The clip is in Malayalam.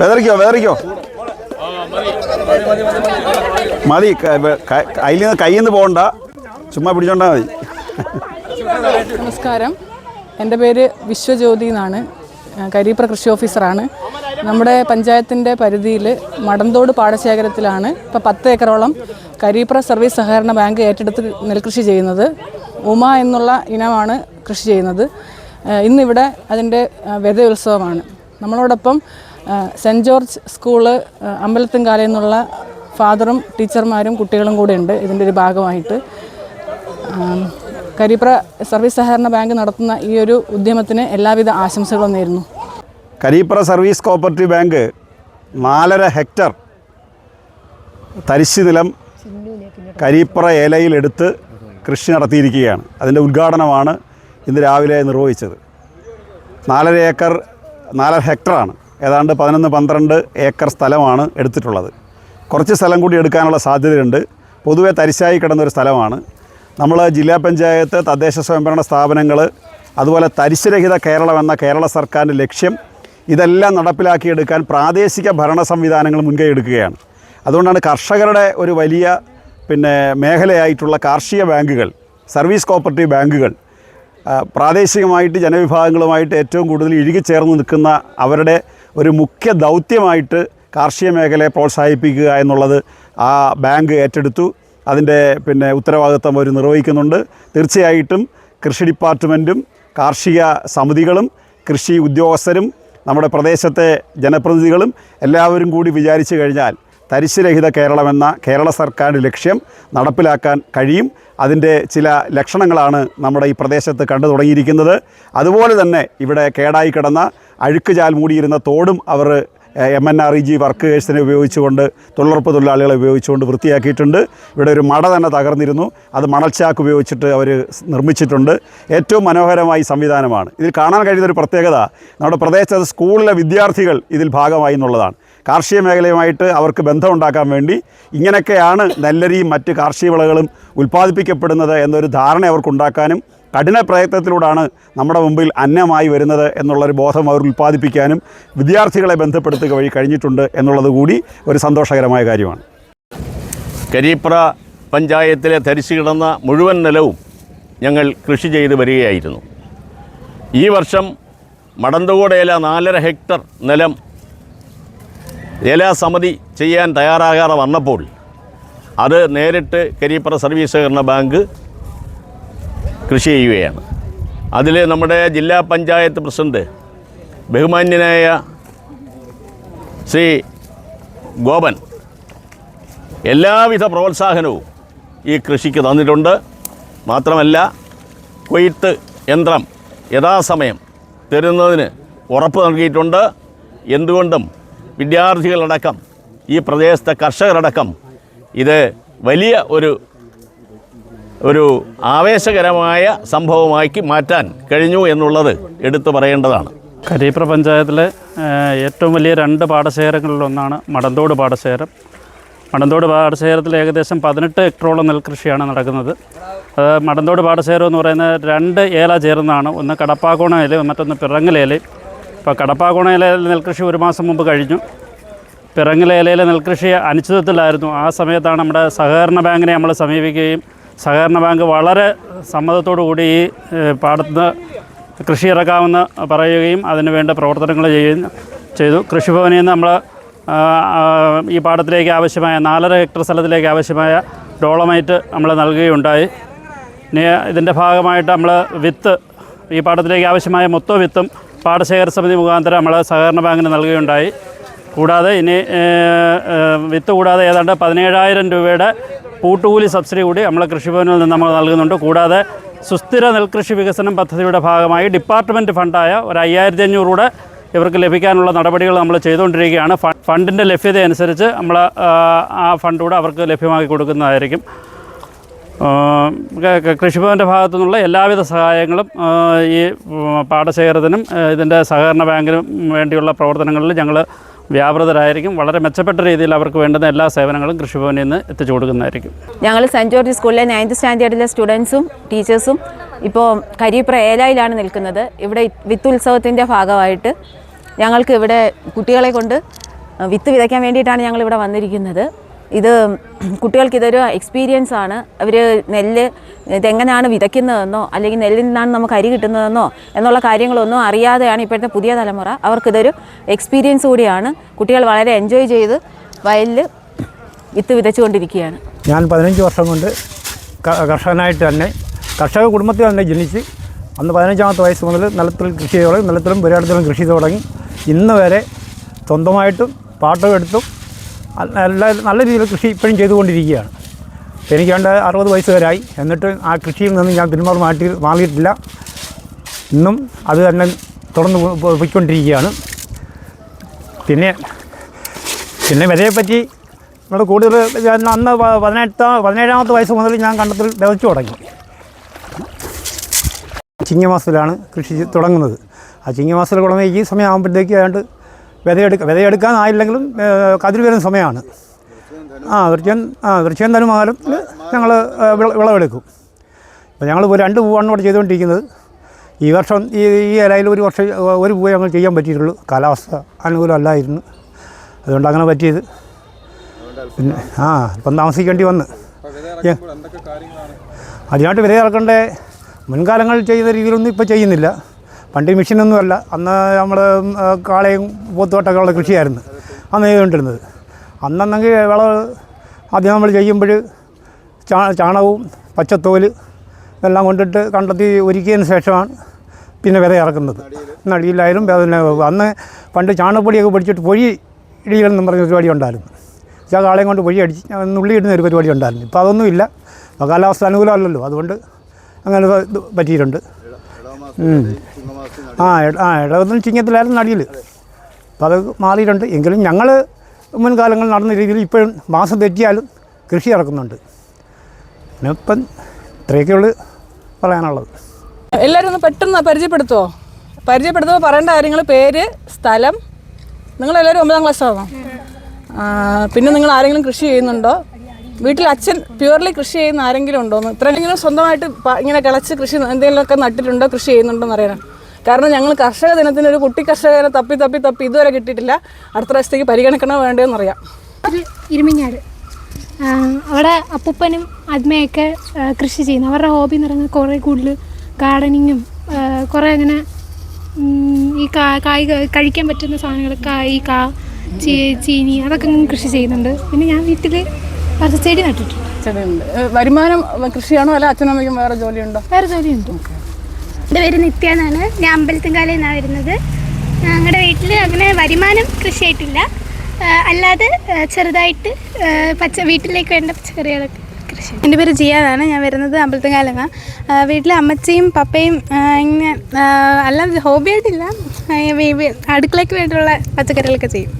വെതറിക്കോ വെതറിക്കോ. മതി അതിൽ നിന്ന് കയ്യിൽ നിന്ന് പോകണ്ട. ചുമ്മാ പിടിച്ചോണ്ടാ മതി. നമസ്കാരം. എന്റെ പേര് വിശ്വജ്യോതി എന്നാണ്. കരിപ്ര കൃഷി ഓഫീസറാണ്. നമ്മുടെ പഞ്ചായത്തിന്റെ പരിധിയിൽ മടന്തോട് പാടശേഖരത്തിലാണ് ഇപ്പോൾ പത്ത് ഏക്കറോളം കരീപ്ര സർവീസ് സഹകരണ ബാങ്ക് ഏറ്റെടുത്ത് നെൽകൃഷി ചെയ്യുന്നത്. ഉമ എന്നുള്ള ഇനമാണ് കൃഷി ചെയ്യുന്നത്. ഇന്നിവിടെ അതിന്റെ ഏഹ് ഉത്സവമാണ്. നമ്മളോടൊപ്പം സെന്റ് ജോർജ് സ്കൂൾ ഏഹ് അമ്പലത്തുംകാല എന്നുള്ള ഫാദറും ടീച്ചർമാരും കുട്ടികളും കൂടെ ഉണ്ട് ഇതിന്റെ ഒരു ഭാഗമായിട്ട്. കരിപ്ര സർവീസ് സഹകരണ ബാങ്ക് നടത്തുന്ന ഈ ഒരു ഉദ്യമത്തിന് എല്ലാവിധ ആശംസകളും നേരുന്നു. കരീപ്ര സർവീസ് കോപ്പറേറ്റീവ് ബാങ്ക് നാലര ഹെക്ടർ തരിശ് നിലം കരീപ്ര ഏലയിലെടുത്ത് കൃഷി നടത്തിയിരിക്കുകയാണ്. അതിന്റെ ഉദ്ഘാടനമാണ് ഇന്ന് രാവിലെ നിർവഹിച്ചത്. നാലര ഏക്കർ നാലര ഹെക്ടറാണ്. ഏതാണ്ട് പതിനൊന്ന് പന്ത്രണ്ട് ഏക്കർ സ്ഥലമാണ് എടുത്തിട്ടുള്ളത്. കുറച്ച് സ്ഥലം കൂടി എടുക്കാനുള്ള സാധ്യതയുണ്ട്. പൊതുവെ തരിശായി കിടന്നൊരു സ്ഥലമാണ്. നമ്മൾ ജില്ലാ പഞ്ചായത്ത് തദ്ദേശ സ്വയംഭരണ സ്ഥാപനങ്ങൾ അതുപോലെ തരിശുരഹിത കേരളം എന്ന കേരള സർക്കാരിന്റെ ലക്ഷ്യം ഇതെല്ലാം നടപ്പിലാക്കിയെടുക്കാൻ പ്രാദേശിക ഭരണ സംവിധാനങ്ങൾ മുൻകൈ എടുക്കുകയാണ്. അതുകൊണ്ടാണ് കർഷകരുടെ ഒരു വലിയ പിന്നെ മേഖലയായിട്ടുള്ള കാർഷിക ബാങ്കുകൾ സർവീസ് കോപ്പറേറ്റീവ് ബാങ്കുകൾ പ്രാദേശികമായിട്ട് ജനവിഭാഗങ്ങളുമായിട്ട് ഏറ്റവും കൂടുതൽ ഇഴുകിച്ചേർന്ന് നിൽക്കുന്ന അവരുടെ ഒരു മുഖ്യ ദൗത്യമായിട്ട് കാർഷിക മേഖലയെ പ്രോത്സാഹിപ്പിക്കുക എന്നുള്ളത് ആ ബാങ്ക് ഏറ്റെടുത്തു. അതിന്റെ പിന്നെ ഉത്തരവാദിത്വം അവർ നിർവഹിക്കുന്നുണ്ട്. തീർച്ചയായിട്ടും കൃഷി ഡിപ്പാർട്ട്മെന്റും കാർഷിക സമിതികളും കൃഷി ഉദ്യോഗസ്ഥരും നമ്മുടെ പ്രദേശത്തെ ജനപ്രതിനിധികളും എല്ലാവരും കൂടി വിചാരിച്ചു കഴിഞ്ഞാൽ തരിശുരഹിത കേരളമെന്ന കേരള സർക്കാരിന്റെ ലക്ഷ്യം നടപ്പിലാക്കാൻ കഴിയും. അതിന്റെ ചില ലക്ഷണങ്ങളാണ് നമ്മുടെ ഈ പ്രദേശത്ത് കണ്ടു തുടങ്ങിയിരിക്കുന്നത്. അതുപോലെ തന്നെ ഇവിടെ കേടായി കിടന്ന അഴുക്കുചാൽ മൂടിയിരുന്ന തോടും അവർ M N R E G വർക്കേഴ്സിനെ ഉപയോഗിച്ചുകൊണ്ട് തൊഴിലുറപ്പ് തൊഴിലാളികളെ ഉപയോഗിച്ചുകൊണ്ട് വൃത്തിയാക്കിയിട്ടുണ്ട്. ഇവിടെ ഒരു മട തന്നെ തകർന്നിരുന്നു. അത് മണൽച്ചാക്ക് ഉപയോഗിച്ചിട്ട് അവർ നിർമ്മിച്ചിട്ടുണ്ട്. ഏറ്റവും മനോഹരമായി സംവിധാനമാണ്. ഇതിൽ കാണാൻ കഴിയുന്ന ഒരു പ്രത്യേകത നമ്മുടെ പ്രദേശത്ത് സ്കൂളിലെ വിദ്യാർത്ഥികൾ ഇതിൽ ഭാഗമായി എന്നുള്ളതാണ്. കാർഷിക മേഖലയുമായിട്ട് അവർക്ക് ബന്ധമുണ്ടാക്കാൻ വേണ്ടി ഇങ്ങനെയൊക്കെയാണ് നെല്ലരിയും മറ്റ് കാർഷിക വിളകളും ഉൽപ്പാദിപ്പിക്കപ്പെടുന്നത് എന്നൊരു ധാരണ അവർക്കുണ്ടാക്കാനും കഠിന പ്രയത്നത്തിലൂടെയാണ് നമ്മുടെ മുമ്പിൽ അന്നമായി വരുന്നത് എന്നുള്ളൊരു ബോധം അവർ ഉൽപ്പാദിപ്പിക്കാനും വിദ്യാർത്ഥികളെ ബന്ധപ്പെടുത്തുക വഴി കഴിഞ്ഞിട്ടുണ്ട് എന്നുള്ളത് കൂടി ഒരു സന്തോഷകരമായ കാര്യമാണ്. കരീപ്ര പഞ്ചായത്തിലെ തരിച്ചു കിടന്ന മുഴുവൻ നിലവും ഞങ്ങൾ കൃഷി ചെയ്ത് വരികയായിരുന്നു. ഈ വർഷം മടന്തകോട് ഏല നാലര ഹെക്ടർ നിലം സമിതി ചെയ്യാൻ തയ്യാറാകാതെ വന്നപ്പോൾ അത് നേരിട്ട് കരീപ്ര സർവീസ് സഹകരണ ബാങ്ക് കൃഷി ചെയ്യുകയാണ്. അതിൽ നമ്മുടെ ജില്ലാ പഞ്ചായത്ത് പ്രസിഡന്റ് ബഹുമാന്യനായ ശ്രീ ഗോപൻ എല്ലാവിധ പ്രോത്സാഹനവും ഈ കൃഷിക്ക് തന്നിട്ടുണ്ട്. മാത്രമല്ല കൊയ്ത്ത് യന്ത്രം യഥാസമയം തരുന്നതിന് ഉറപ്പ് നൽകിയിട്ടുണ്ട്. എന്തുകൊണ്ടും വിദ്യാർത്ഥികളടക്കം ഈ പ്രദേശത്തെ കർഷകരടക്കം ഇത് വലിയ ഒരു ഒരു ആവേശകരമായ സംഭവമാക്കി മാറ്റാൻ കഴിഞ്ഞു എന്നുള്ളത് എടുത്തു പറയേണ്ടതാണ്. കരീപ്ര പഞ്ചായത്തിലെ ഏറ്റവും വലിയ രണ്ട് പാടശേഖരങ്ങളിലൊന്നാണ് മടന്തോട് പാടശേഖരം. മടന്തോട് പാടശേഖരത്തിൽ ഏകദേശം പതിനെട്ട് ഹെക്ടറോളം നെൽകൃഷിയാണ് നടക്കുന്നത്. അത് മടന്തോട് പാടശേഖരം എന്ന് പറയുന്ന രണ്ട് ഏല ചേർന്നാണ്. ഒന്ന് കടപ്പാക്കോണ ഇലയും മറ്റൊന്ന് പിറങ്ങലേലയും ഇപ്പോൾ കടപ്പാക്കോണ ഇലയിൽ നെൽകൃഷി ഒരു മാസം മുമ്പ് കഴിഞ്ഞു. പിറങ്ങലേലയിലെ നെൽകൃഷി അനിശ്ചിതത്തിലായിരുന്നു. ആ സമയത്താണ് നമ്മുടെ സഹകരണ ബാങ്കിനെ നമ്മൾ സമീപിക്കുകയും സഹകരണ ബാങ്ക് വളരെ സമ്മതത്തോടു കൂടി ഈ പാടത്ത് കൃഷി ഇറക്കാമെന്ന് പറയുകയും അതിന് വേണ്ട പ്രവർത്തനങ്ങൾ ചെയ്യുകയും ചെയ്തു. കൃഷിഭവനിൽ നിന്ന് നമ്മൾ ഈ പാടത്തിലേക്ക് ആവശ്യമായ നാലര ഹെക്ടർ സ്ഥലത്തിലേക്ക് ആവശ്യമായ ഡോളമൈറ്റ് നമ്മൾ നൽകുകയുണ്ടായി. ഇനി ഇതിന്റെ ഭാഗമായിട്ട് നമ്മൾ വിത്ത് ഈ പാടത്തിലേക്ക് ആവശ്യമായ മൊത്തം വിത്തും പാടശേഖര സമിതി മുഖാന്തരം നമ്മൾ സഹകരണ ബാങ്കിന് നൽകുകയുണ്ടായി. കൂടാതെ ഇനി വിത്ത് കൂടാതെ ഏതാണ്ട് പതിനേഴായിരം രൂപയുടെ പൂട്ടുകൂലി സബ്സിഡി കൂടി നമ്മൾ കൃഷിഭവനിൽ നിന്ന് നമ്മൾ നൽകുന്നുണ്ട്. കൂടാതെ സുസ്ഥിര നെൽകൃഷി വികസനം പദ്ധതിയുടെ ഭാഗമായി ഡിപ്പാർട്ട്മെന്റ് ഫണ്ടായ ഒരു അയ്യായിരത്തി അഞ്ഞൂറ് കൂടെ ഇവർക്ക് ലഭിക്കാനുള്ള നടപടികൾ നമ്മൾ ചെയ്തുകൊണ്ടിരിക്കുകയാണ്. ഫണ്ടിന്റെ ലഭ്യത അനുസരിച്ച് നമ്മൾ ആ, ഫണ്ട് അവർക്ക് ലഭ്യമാക്കി കൊടുക്കുന്നതായിരിക്കും. കൃഷിഭവന്റെ ഭാഗത്തു നിന്നുള്ള എല്ലാവിധ സഹായങ്ങളും ഈ പാടശേഖരത്തിനും ഇതിന്റെ സഹകരണ ബാങ്കിനും വേണ്ടിയുള്ള പ്രവർത്തനങ്ങളിൽ ഞങ്ങൾ വ്യാപൃതരായിരിക്കും. വളരെ മെച്ചപ്പെട്ട രീതിയിൽ അവർക്ക് വേണ്ടുന്ന എല്ലാ സേവനങ്ങളും കൃഷിഭവനിൽ നിന്ന് എത്തിച്ചു കൊടുക്കുന്നതായിരിക്കും. ഞങ്ങൾ സെന്റ് ജോർജ് സ്കൂളിലെ നയൻത് സ്റ്റാൻഡേർഡിലെ സ്റ്റുഡൻസും ടീച്ചേഴ്സും ഇപ്പോൾ കരീപ്ര ഏലായിലാണ് നിൽക്കുന്നത്. ഇവിടെ വിത്ത് ഉത്സവത്തിന്റെ ഭാഗമായിട്ട് ഞങ്ങൾക്ക് ഇവിടെ കുട്ടികളെ കൊണ്ട് വിത്ത് വിതയ്ക്കാൻ വേണ്ടിയിട്ടാണ് ഞങ്ങൾ ഇവിടെ വന്നിരിക്കുന്നത്. ഇത് കുട്ടികൾക്ക് ഇതൊരു എക്സ്പീരിയൻസ് ആണ്. അവർ നെല്ല് ഇതെങ്ങനെയാണ് വിതയ്ക്കുന്നതെന്നോ അല്ലെങ്കിൽ നെല്ലിൽ നിന്നാണ് നമുക്ക് അരി കിട്ടുന്നതെന്നോ എന്നുള്ള കാര്യങ്ങളൊന്നും അറിയാതെയാണ് ഇപ്പോഴത്തെ പുതിയ തലമുറ. അവർക്കിതൊരു എക്സ്പീരിയൻസ് കൂടിയാണ്. കുട്ടികൾ വളരെ എൻജോയ് ചെയ്ത് വയലിൽ വിത്ത് വിതച്ചുകൊണ്ടിരിക്കുകയാണ്. ഞാൻ പതിനഞ്ച് വർഷം കൊണ്ട് കർഷകനായിട്ട് തന്നെ കർഷക കുടുംബത്തിൽ തന്നെ ജനിച്ച് അന്ന് പതിനഞ്ചാമത്തെ വയസ്സ് മുതൽ നിലത്തിൽ കൃഷി തുടങ്ങി നിലത്തിലും പുരാടത്തിലും കൃഷി തുടങ്ങി. ഇന്ന് വരെ സ്വന്തമായിട്ടും പാട്ടം എടുത്തും അ- നല്ല നല്ല രീതിയിൽ കൃഷി ഇപ്പോഴും ചെയ്തുകൊണ്ടിരിക്കുകയാണ്. എനിക്ക് വേണ്ട അറുപത് വയസ്സ് വരായി എന്നിട്ട് ആ കൃഷിയിൽ നിന്ന് ഞാൻ പിന്മാറി മാറ്റി മാറിയിട്ടില്ല ഇന്നും അത് തന്നെ തുടർന്ന് പോയിക്കൊണ്ടിരിക്കുകയാണ്. പിന്നെ പിന്നെ വിലയെപ്പറ്റി നമ്മൾ കൂടുതൽ ഞാൻ അന്ന് പതിനെട്ടാം പതിനേഴാമത്തെ വയസ്സ് മുതൽ ഞാൻ കണ്ടത്തിൽ വിതച്ചു തുടങ്ങി. ചിങ്ങമാസത്തിലാണ് കൃഷി തുടങ്ങുന്നത്. ആ ചിങ്ങമാസത്തിൽ തുടങ്ങി ഈ സമയമാകുമ്പോഴത്തേക്ക് ഏതാണ്ട് വിതയെടുക്ക വിതയെടുക്കാനായില്ലെങ്കിലും കതിർ വരുന്ന സമയമാണ്. ആ വൃശ്ചികം ആ വൃക്ഷം തനുമാലത്തിൽ ഞങ്ങൾ വിളവെടുക്കും. അപ്പോൾ ഞങ്ങൾ ഇപ്പോൾ രണ്ട് പൂവാണ് ഇവിടെ ചെയ്തുകൊണ്ടിരിക്കുന്നത്. ഈ വർഷം ഈ ഈ ഇലയിൽ ഒരു വർഷം ഒരു പൂവേ ഞങ്ങൾ ചെയ്യാൻ പറ്റിയിട്ടുള്ളൂ. കാലാവസ്ഥ അനുകൂലമല്ലായിരുന്നു അതുകൊണ്ട് അങ്ങനെ പറ്റിയത്. പിന്നെ ആ ഇപ്പം താമസിക്കേണ്ടി വന്ന്. അതിനായിട്ട് വില ഇറക്കേണ്ട മുൻകാലങ്ങളിൽ ചെയ്ത രീതിയിലൊന്നും ഇപ്പോൾ ചെയ്യുന്നില്ല. പണ്ട് മെഷീനൊന്നുമല്ല. അന്ന് നമ്മൾ കാളയും പോത്തുവട്ടൊക്കെ കൃഷിയായിരുന്നു. അന്ന് ചെയ്തുകൊണ്ടിരുന്നത് അന്നെങ്കിൽ വിളവ് ആദ്യം നമ്മൾ ചെയ്യുമ്പോൾ ചാ ചാണകവും പച്ചത്തോൽ ഇതെല്ലാം കൊണ്ടിട്ട് കണ്ടെത്തി ഒരുക്കിയതിന് ശേഷമാണ് പിന്നെ വിത ഇറക്കുന്നത്. നടിയിലായാലും പിന്നെ അന്ന് പണ്ട് ചാണകപ്പൊടിയൊക്കെ പൊടിച്ചിട്ട് പൊഴി ഇടിയിലെന്നും പറഞ്ഞ പരിപാടി ഉണ്ടായിരുന്നു. ആ കാളയും കൊണ്ട് പൊഴി അടിച്ച് നുള്ളിയിടുന്ന ഒരു പരിപാടി ഉണ്ടായിരുന്നു. ഇപ്പോൾ അതൊന്നുമില്ല. കാലാവസ്ഥ അനുകൂലമല്ലല്ലോ. അതുകൊണ്ട് അങ്ങനെ പറ്റിയിട്ടുണ്ട്. ആ ആ ഇടവന്നും ചിങ്ങത്തിലായിരുന്നു നടിയിൽ അപ്പോൾ അത് മാറിയിട്ടുണ്ട്. എങ്കിലും ഞങ്ങൾ മുൻകാലങ്ങളിൽ നടന്ന രീതിയിൽ ഇപ്പോഴും മാസം തെറ്റിയാലും കൃഷി ഇറക്കുന്നുണ്ട്. പിന്നെ ഇപ്പം ഇത്രയൊക്കെയുള്ളൂ പറയാനുള്ളത്. എല്ലാവരും ഒന്ന് പെട്ടെന്ന് പരിചയപ്പെടുത്തുമോ പരിചയപ്പെടുത്തുമ്പോൾ പറയേണ്ട കാര്യങ്ങൾ പേര് സ്ഥലം. നിങ്ങളെല്ലാവരും ഒമ്പതാം ക്ലാസ് ആണോ? ആ, പിന്നെ നിങ്ങൾ ആരെങ്കിലും കൃഷി ചെയ്യുന്നുണ്ടോ? വീട്ടിൽ അച്ഛൻ പ്യുവർലി കൃഷി ചെയ്യുന്ന ആരെങ്കിലും ഉണ്ടോന്ന് ഇത്രയെങ്കിലും സ്വന്തമായിട്ട് ഇങ്ങനെ കിളച്ച് കൃഷി എന്തെങ്കിലുമൊക്കെ നട്ടിട്ടുണ്ടോ? കൃഷി ചെയ്യുന്നുണ്ടോ എന്ന് അറിയണം കാരണം ഞങ്ങൾ കർഷക ദിനത്തിന് ഒരു കുട്ടി കർഷകരെ തപ്പി തപ്പി തപ്പി ഇതുവരെ കിട്ടിയിട്ടില്ല. അടുത്ത പ്രാവശ്യത്തേക്ക് പരിഗണിക്കണോ വേണ്ടതെന്ന് അറിയാം ഇരുമിഞ്ഞാട്. അവിടെ അപ്പൂപ്പനും അദ്മയൊക്കെ കൃഷി ചെയ്യുന്നു. അവരുടെ ഹോബി എന്ന് പറയുന്നത് കുറേ കൂടുതൽ ഗാർഡനിങ്ങും കുറേ അങ്ങനെ ഈ കാ കായ് കഴിക്കാൻ പറ്റുന്ന സാധനങ്ങൾ കായ് കാ ചീനി അതൊക്കെ കൃഷി ചെയ്യുന്നുണ്ട്. പിന്നെ ഞാൻ വീട്ടിൽ കുറച്ച് ചെടി നട്ടിട്ടുണ്ട്. ചെടിയുണ്ട്. വരുമാനം കൃഷിയാണോ അല്ല അച്ഛനമ്മയ്ക്കും വേറെ ജോലിയുണ്ടോ? വേറെ ജോലിയുണ്ട്. എന്റെ പേര് നിത്യ എന്നാണ് ഞാൻ അമ്പലത്തുംകാലയിൽ നിന്നാണ് വരുന്നത്. ഞങ്ങളുടെ വീട്ടിൽ അങ്ങനെ വരുമാനം കൃഷിയായിട്ടില്ല. അല്ലാതെ ചെറുതായിട്ട് പച്ച വീട്ടിലേക്ക് വേണ്ട പച്ചക്കറികളൊക്കെ കൃഷി. എന്റെ പേര് ജിയ എന്നാണ് ഞാൻ വരുന്നത് അമ്പലത്തുംകാലം വീട്ടിൽ അമ്മച്ചിയും പപ്പയും ഇങ്ങനെ ആ, അല്ലാതെ ഹോബിയായിട്ടില്ല അടുക്കളയ്ക്ക് വേണ്ടിയുള്ള പച്ചക്കറികളൊക്കെ ചെയ്യും.